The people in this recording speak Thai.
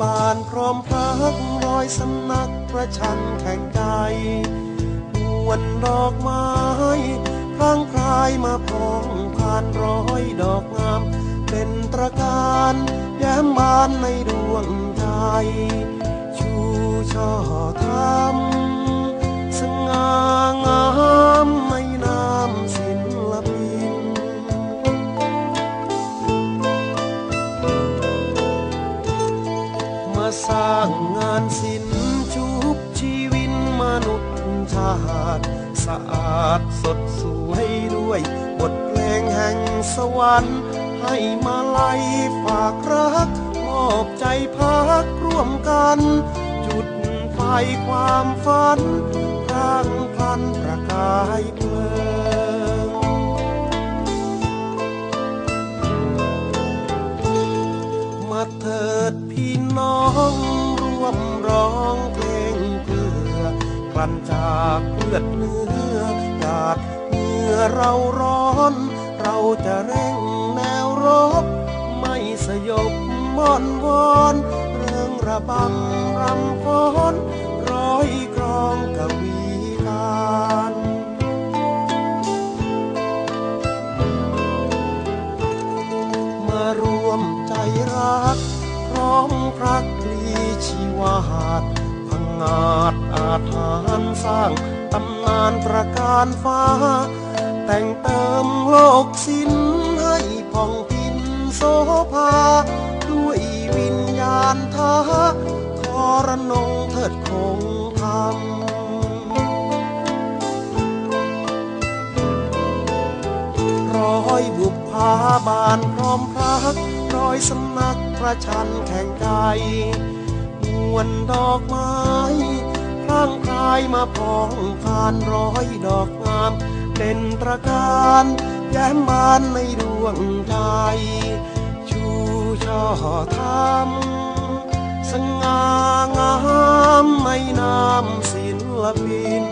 บาลพร้อมพรักรอยสนักประชันแข่งใจมวนดอกไม้พลางพลายมาพองผ่านร้อยดอกงาม เป็นตระการแย้มบานในดวงใจางงานศิลป์ชุบชีวินมนุษย์ชาติสะอาดสดสวยด้วยบทเพลงแห่งสวรรค์ ให้มาลัยฝากรักมอบใจพักร่วมกัน จุดไฟความฝัน กลั่นจากเลือดเนื้อหยาดเมื่อเราร้อน เราจะเร่งแนวรบ ไม่สยบม่อนวอนเรื่องระบำรำฟ้อนร้อยกรองกวีการมารวมใจรักพร้อมพรักลีชีวาดพังงาด อาถานสร้างตำนานประการฟ้า แต่งเติมโลกสินให้ผ่องพินโสภา ด้วยวิญญาณทาทรนงเถิดคงธรรมร้อยบุพภาบานพร้อมพรักร้อยสำนักประชันแข่งใจมวนดอกไม้างพายมาพองผ่านร้อยดอกงาม เป็นประการแย้มบานในดวงใจชูช่อทำสง่างามไม่นามศิลปิน